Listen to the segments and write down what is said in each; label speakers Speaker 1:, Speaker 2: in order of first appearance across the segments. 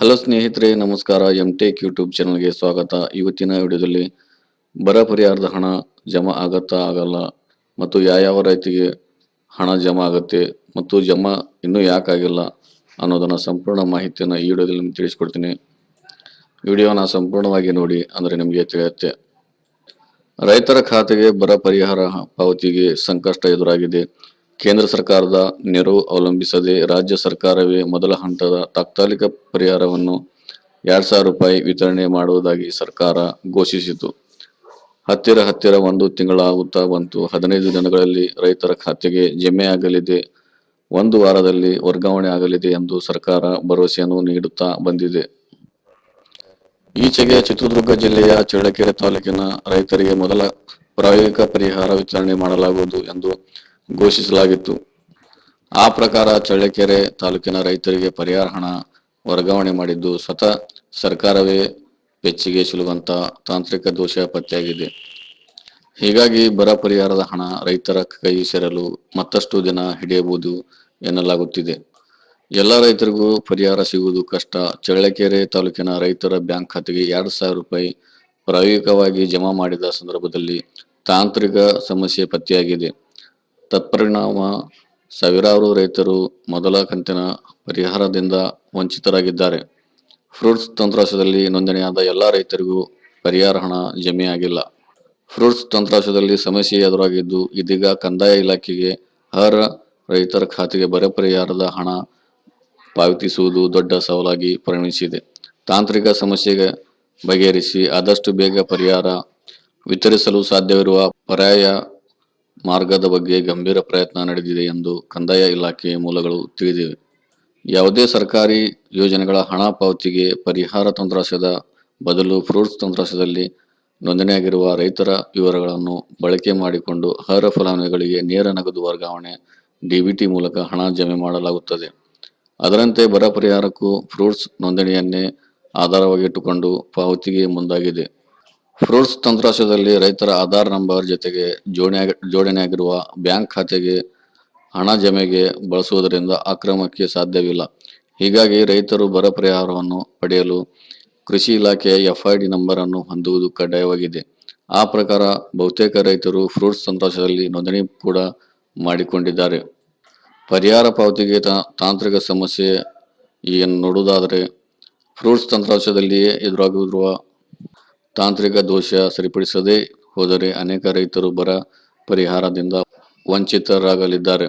Speaker 1: Hello ಸ್ನೇಹಿತರೆ, ನಮಸ್ಕಾರ. M tech YouTube ಚಾನಲ್ಗೆ ಸ್ವಾಗತ. ಇವತ್ತಿನ ವಿಡಿಯೋದಲ್ಲಿ ಬರ ಪರಿಹಾರದ ಹಣ ಜಮಾ ಆಗತ್ತಾ ಆಗಲ್ಲ ಮತ್ತು ಯಾವ್ಯಾವ ರೈತಿಗೆ ಹಣ ಜಮಾ ಆಗುತ್ತೆ ಮತ್ತು ಜಮಾ ಇನ್ನೂ ಯಾಕಾಗಿಲ್ಲ ಅನ್ನೋದನ್ನು ಸಂಪೂರ್ಣ ಮಾಹಿತಿಯನ್ನು ಈ ವಿಡಿಯೋದಲ್ಲಿ ನಿಮ್ಗೆ ತಿಳಿಸ್ಕೊಡ್ತೀನಿ. ವಿಡಿಯೋನ ಸಂಪೂರ್ಣವಾಗಿ ನೋಡಿ ಅಂದರೆ ನಿಮಗೆ ತಿಳಿಯುತ್ತೆ. ರೈತರ ಖಾತೆಗೆ ಬರ ಪರಿಹಾರ ಪಾವತಿಗೆ ಸಂಕಷ್ಟ ಎದುರಾಗಿದೆ. ಕೇಂದ್ರ ಸರ್ಕಾರದ ನೆರವು ಅವಲಂಬಿಸದೆ ರಾಜ್ಯ ಸರ್ಕಾರವೇ ಮೊದಲ ಹಂತದ ತಾತ್ಕಾಲಿಕ ಪರಿಹಾರವನ್ನು ಎರಡ್ ಸಾವಿರ ರೂಪಾಯಿ ವಿತರಣೆ ಮಾಡುವುದಾಗಿ ಸರ್ಕಾರ ಘೋಷಿಸಿತು. ಹತ್ತಿರ ಹತ್ತಿರ ಒಂದು ತಿಂಗಳಾಗುತ್ತಾ ಬಂತು. ಹದಿನೈದು ದಿನಗಳಲ್ಲಿ ರೈತರ ಖಾತೆಗೆ ಜಮೆ ಆಗಲಿದೆ. ಒಂದು ವಾರದಲ್ಲಿ ವರ್ಗಾವಣೆ ಆಗಲಿದೆ ಎಂದು ಸರ್ಕಾರ ಭರವಸೆಯನ್ನು ನೀಡುತ್ತಾ ಬಂದಿದೆ. ಈಚೆಗೆ ಚಿತ್ರದುರ್ಗ ಜಿಲ್ಲೆಯ ಚಳ್ಳಕೆರೆ ತಾಲೂಕಿನ ರೈತರಿಗೆ ಮೊದಲ ಪ್ರಾಯೋಗಿಕ ಪರಿಹಾರ ವಿತರಣೆ ಮಾಡಲಾಗುವುದು ಎಂದು ಘೋಷಿಸಲಾಗಿತ್ತು. ಆ ಪ್ರಕಾರ ಚಳ್ಳಕೆರೆ ತಾಲೂಕಿನ ರೈತರಿಗೆ ಪರಿಹಾರ ಹಣ ವರ್ಗಾವಣೆ ಮಾಡಿದ್ದು ಸ್ವತಃ ಸರ್ಕಾರವೇ ಬೆಚ್ಚಿಗೆ ಸಿಲುವಂತ ತಾಂತ್ರಿಕ ದೋಷ ಪತ್ತೆಯಾಗಿದೆ. ಹೀಗಾಗಿ ಬರ ಪರಿಹಾರದ ಹಣ ರೈತರ ಕೈ ಸೇರಲು ಮತ್ತಷ್ಟು ದಿನ ಹಿಡಿಯಬಹುದು ಎನ್ನಲಾಗುತ್ತಿದೆ. ಎಲ್ಲ ರೈತರಿಗೂ ಪರಿಹಾರ ಸಿಗುವುದು ಕಷ್ಟ. ಚಳ್ಳಕೆರೆ ತಾಲೂಕಿನ ರೈತರ ಬ್ಯಾಂಕ್ ಖಾತೆಗೆ ಎರಡು ಸಾವಿರ ರೂಪಾಯಿ ಪ್ರಾಯೋಗಿಕವಾಗಿ ಜಮಾ ಮಾಡಿದ ಸಂದರ್ಭದಲ್ಲಿ ತಾಂತ್ರಿಕ ಸಮಸ್ಯೆ ಪತ್ತೆಯಾಗಿದೆ. ತತ್ಪರಿಣಾಮ ಸಾವಿರಾರು ರೈತರು ಮೊದಲ ಕಂತಿನ ಪರಿಹಾರದಿಂದ ವಂಚಿತರಾಗಿದ್ದಾರೆ. ಫ್ರೂಟ್ಸ್ ತಂತ್ರಾಂಶದಲ್ಲಿ ನೋಂದಣಿಯಾದ ಎಲ್ಲ ರೈತರಿಗೂ ಪರಿಹಾರ ಹಣ ಜಮೆಯಾಗಿಲ್ಲ. ಫ್ರೂಟ್ಸ್ ತಂತ್ರಾಂಶದಲ್ಲಿ ಸಮಸ್ಯೆ ಎದುರಾಗಿದ್ದು ಇದೀಗ ಕಂದಾಯ ಇಲಾಖೆಗೆ ಹರ ರೈತರ ಖಾತೆಗೆ ಬರ ಪರಿಹಾರದ ಹಣ ಪಾವತಿಸುವುದು ದೊಡ್ಡ ಸವಾಲಾಗಿ ಪರಿಣಮಿಸಿದೆ. ತಾಂತ್ರಿಕ ಸಮಸ್ಯೆಗೆ ಬಗೆಹರಿಸಿ ಆದಷ್ಟು ಬೇಗ ಪರಿಹಾರ ವಿತರಿಸಲು ಸಾಧ್ಯವಿರುವ ಪರ್ಯಾಯ ಮಾರ್ಗದ ಬಗ್ಗೆ ಗಂಭೀರ ಪ್ರಯತ್ನ ನಡೆದಿದೆ ಎಂದು ಕಂದಾಯ ಇಲಾಖೆ ಮೂಲಗಳು ತಿಳಿದಿವೆ. ಯಾವುದೇ ಸರ್ಕಾರಿ ಯೋಜನೆಗಳ ಹಣ ಪಾವತಿಗೆ ಪರಿಹಾರ ತಂತ್ರಾಂಶದ ಬದಲು ಫ್ರೂಟ್ಸ್ ತಂತ್ರಾಂಶದಲ್ಲಿ ನೋಂದಣಿಯಾಗಿರುವ ರೈತರ ವಿವರಗಳನ್ನು ಬಳಕೆ ಮಾಡಿಕೊಂಡು ಅರ್ಹ ಫಲಾನುಭವಿಗಳಿಗೆ ನೇರ ನಗದು ವರ್ಗಾವಣೆ ಡಿಬಿಟಿ ಮೂಲಕ ಹಣ ಜಮೆ ಮಾಡಲಾಗುತ್ತದೆ. ಅದರಂತೆ ಬರ ಪರಿಹಾರಕ್ಕೂ ಫ್ರೂಟ್ಸ್ ನೋಂದಣಿಯನ್ನೇ ಆಧಾರವಾಗಿಟ್ಟುಕೊಂಡು ಪಾವತಿಗೆ ಮುಂದಾಗಿದೆ. ಫ್ರೂಟ್ಸ್ ತಂತ್ರಾಂಶದಲ್ಲಿ ರೈತರ ಆಧಾರ್ ನಂಬರ್ ಜೊತೆಗೆ ಜೋಡಣೆ ಜೋಡಣೆಯಾಗಿರುವ ಬ್ಯಾಂಕ್ ಖಾತೆಗೆ ಹಣ ಜಮೆಗೆ ಬಳಸುವುದರಿಂದ ಅಕ್ರಮಕ್ಕೆ ಸಾಧ್ಯವಿಲ್ಲ. ಹೀಗಾಗಿ ರೈತರು ಬರ ಪರಿಹಾರವನ್ನು ಪಡೆಯಲು ಕೃಷಿ ಇಲಾಖೆಯ ಎಫ್ಐಡಿ ನಂಬರ್ ಅನ್ನು ಹೊಂದುವುದು ಕಡ್ಡಾಯವಾಗಿದೆ. ಆ ಪ್ರಕಾರ ಬಹುತೇಕ ರೈತರು ಫ್ರೂಟ್ಸ್ ತಂತ್ರಾಂಶದಲ್ಲಿ ನೋಂದಣಿ ಕೂಡ ಮಾಡಿಕೊಂಡಿದ್ದಾರೆ. ಪರಿಹಾರ ಪಾವತಿಗೆ ತಾಂತ್ರಿಕ ಸಮಸ್ಯೆ ಏನು ನೋಡುವುದಾದರೆ, ಫ್ರೂಟ್ಸ್ ತಂತ್ರಾಂಶದಲ್ಲಿಯೇ ಎದುರಾಗಿರುವ ತಾಂತ್ರಿಕ ದೋಷ ಸರಿಪಡಿಸದೇ ಹೋದರೆ ಅನೇಕ ರೈತರು ಬರ ಪರಿಹಾರದಿಂದ ವಂಚಿತರಾಗಲಿದ್ದಾರೆ.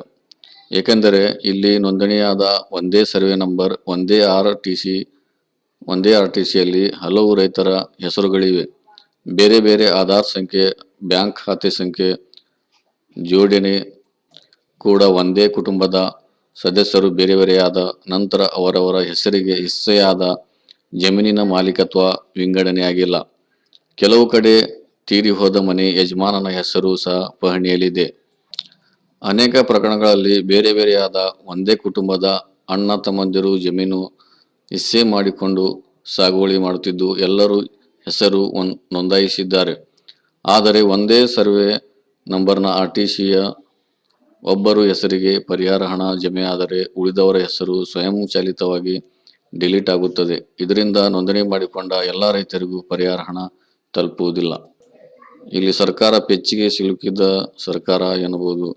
Speaker 1: ಏಕೆಂದರೆ ಇಲ್ಲಿ ನೋಂದಣಿಯಾದ ಒಂದೇ ಸರ್ವೆ ನಂಬರ್, ಒಂದೇ ಆರ್ ಟಿ ಸಿ ಒಂದೇ ಆರ್ ಟಿ ಸಿಯಲ್ಲಿ ಹಲವು ರೈತರ ಹೆಸರುಗಳಿವೆ. ಬೇರೆ ಬೇರೆ ಆಧಾರ್ ಸಂಖ್ಯೆ, ಬ್ಯಾಂಕ್ ಖಾತೆ ಸಂಖ್ಯೆ, ಜೋಡಣೆ ಕೂಡ ಒಂದೇ ಕುಟುಂಬದ ಸದಸ್ಯರು ಬೇರೆ ಬೇರೆಯಾದ ನಂತರ ಅವರವರ ಹೆಸರಿಗೆ ಹಿಸ್ಸೆಯಾದ ಜಮೀನಿನ ಮಾಲೀಕತ್ವ ವಿಂಗಡಣೆಯಾಗಿಲ್ಲ. ಕೆಲವು ಕಡೆ ತೀರಿ ಹೋದ ಮನೆ ಯಜಮಾನನ ಹೆಸರು ಸಹ ಪಹಣಿಯಲ್ಲಿದೆ. ಅನೇಕ ಪ್ರಕರಣಗಳಲ್ಲಿ ಬೇರೆ ಬೇರೆಯಾದ ಒಂದೇ ಕುಟುಂಬದ ಅಣ್ಣ ತಮ್ಮಂದಿರು ಜಮೀನು ಇಸ್ಸೆ ಮಾಡಿಕೊಂಡು ಸಾಗುವಳಿ ಮಾಡುತ್ತಿದ್ದು ಎಲ್ಲರೂ ಹೆಸರು ನೋಂದಾಯಿಸಿದ್ದಾರೆ. ಆದರೆ ಒಂದೇ ಸರ್ವೆ ನಂಬರ್ನ ಆರ್ ಟಿ ಸಿಯ ಒಬ್ಬರು ಹೆಸರಿಗೆ ಪರಿಹಾರ ಹಣ ಜಮೆಯಾದರೆ ಉಳಿದವರ ಹೆಸರು ಸ್ವಯಂಚಾಲಿತವಾಗಿ ಡಿಲೀಟ್ ಆಗುತ್ತದೆ. ಇದರಿಂದ ನೋಂದಣಿ ಮಾಡಿಕೊಂಡ ಎಲ್ಲ ರೈತರಿಗೂ ಪರಿಹಾರ ಹಣ ತಲುಪುವುದಿಲ್ಲ. ಇಲ್ಲಿ ಸರ್ಕಾರ ಪೆಚ್ಚಿಗೆ ಸಿಲುಕಿದ ಸರ್ಕಾರ ಎನ್ನುವುದು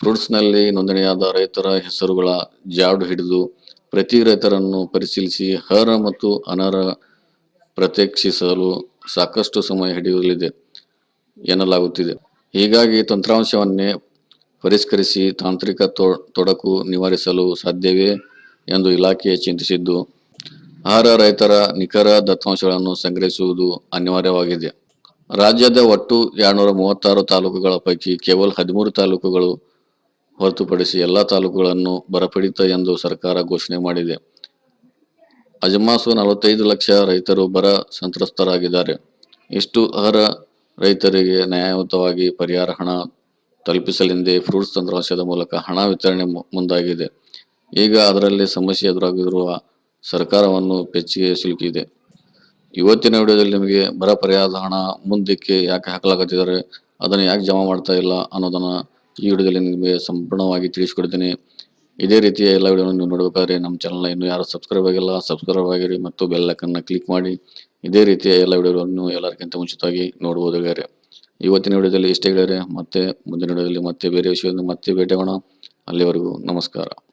Speaker 1: ಫ್ರೂಟ್ಸ್ನಲ್ಲಿ ನೋಂದಣಿಯಾದ ರೈತರ ಹೆಸರುಗಳ ಜಾಡು ಹಿಡಿದು ಪ್ರತಿ ರೈತರನ್ನು ಪರಿಶೀಲಿಸಿ ಹರ ಮತ್ತು ಅನರ್ಹ ಪ್ರತ್ಯಕ್ಷಿಸಲು ಸಾಕಷ್ಟು ಸಮಯ ಹಿಡಿಯಲಿದೆ ಎನ್ನಲಾಗುತ್ತಿದೆ. ಹೀಗಾಗಿ ತಂತ್ರಾಂಶವನ್ನೇ ಪರಿಷ್ಕರಿಸಿ ತಾಂತ್ರಿಕ ತೊಡಕು ನಿವಾರಿಸಲು ಸಾಧ್ಯವೇ ಎಂದು ಇಲಾಖೆ ಚಿಂತಿಸಿದ್ದು ಅರ್ಹ ರೈತರ ನಿಖರ ದತ್ತಾಂಶಗಳನ್ನು ಸಂಗ್ರಹಿಸುವುದು ಅನಿವಾರ್ಯವಾಗಿದೆ. ರಾಜ್ಯದ ಒಟ್ಟು ಎರಡ್ನೂರ ಮೂವತ್ತಾರು ತಾಲೂಕುಗಳ ಪೈಕಿ ಕೇವಲ ಹದಿಮೂರು ತಾಲೂಕುಗಳು ಹೊರತುಪಡಿಸಿ ಎಲ್ಲ ತಾಲೂಕುಗಳನ್ನು ಬರಪೀಡಿತ ಎಂದು ಸರ್ಕಾರ ಘೋಷಣೆ ಮಾಡಿದೆ. ಅಜಮಾಸು ನಲವತ್ತೈದು ಲಕ್ಷ ರೈತರು ಬರ ಸಂತ್ರಸ್ತರಾಗಿದ್ದಾರೆ. ಇಷ್ಟು ಅರ್ಹ ರೈತರಿಗೆ ನ್ಯಾಯಯುತವಾಗಿ ಪರಿಹಾರ ಹಣ ತಲುಪಿಸಲೆಂದೇ ಫ್ರೂಟ್ಸ್ ತಂತ್ರಾಂಶದ ಮೂಲಕ ಹಣ ವಿತರಣೆ ಮುಂದಾಗಿದೆ. ಈಗ ಅದರಲ್ಲಿ ಸಮಸ್ಯೆ ಎದುರಾಗಿರುವ ಸರ್ಕಾರವನ್ನು ಪೆಚ್ಚಿಗೆ ಸಿಲುಕಿದೆ. ಇವತ್ತಿನ ವಿಡಿಯೋದಲ್ಲಿ ನಿಮಗೆ ಬರ ಪರಿಹಾರದ ಹಣ ಮುಂದಕ್ಕೆ ಯಾಕೆ ಹಾಕಲಾಗುತ್ತಿದ್ದಾರೆ, ಅದನ್ನು ಯಾಕೆ ಜಮಾ ಮಾಡ್ತಾ ಇಲ್ಲ ಅನ್ನೋದನ್ನು ಈ ವಿಡಿಯೋದಲ್ಲಿ ನಿಮಗೆ ಸಂಪೂರ್ಣವಾಗಿ ತಿಳಿಸ್ಕೊಡ್ತೀನಿ. ಇದೇ ರೀತಿಯ ಎಲ್ಲ ನೀವು ನೋಡಬೇಕಾದ್ರೆ ನಮ್ಮ ಚಾನಲ್ನ ಇನ್ನೂ ಯಾರು ಸಬ್ಸ್ಕ್ರೈಬ್ ಆಗಿಲ್ಲ, ಸಬ್ಸ್ಕ್ರೈಬ್ ಆಗಿರಿ ಮತ್ತು ಬೆಲ್ ಐಕನ್ನ ಕ್ಲಿಕ್ ಮಾಡಿ. ಇದೇ ರೀತಿಯ ಎಲ್ಲ ವಿಡಿಯೋಗಳನ್ನು ಎಲ್ಲರಿಗಿಂತ ಮುಂಚಿತವಾಗಿ ನೋಡ್ಬೋದು ಗಾರೆ ಇವತ್ತಿನ ವಿಡಿಯೋದಲ್ಲಿ ಇಷ್ಟೇ ಗೆಳೆಯರೆ ಮತ್ತೆ ಮುಂದಿನ ವಿಡಿಯೋದಲ್ಲಿ ಮತ್ತೆ ಬೇರೆ ವಿಷಯದಿಂದ ಮತ್ತೆ ಭೇಟಿಯಾಗೋಣ. ಅಲ್ಲಿವರೆಗೂ ನಮಸ್ಕಾರ.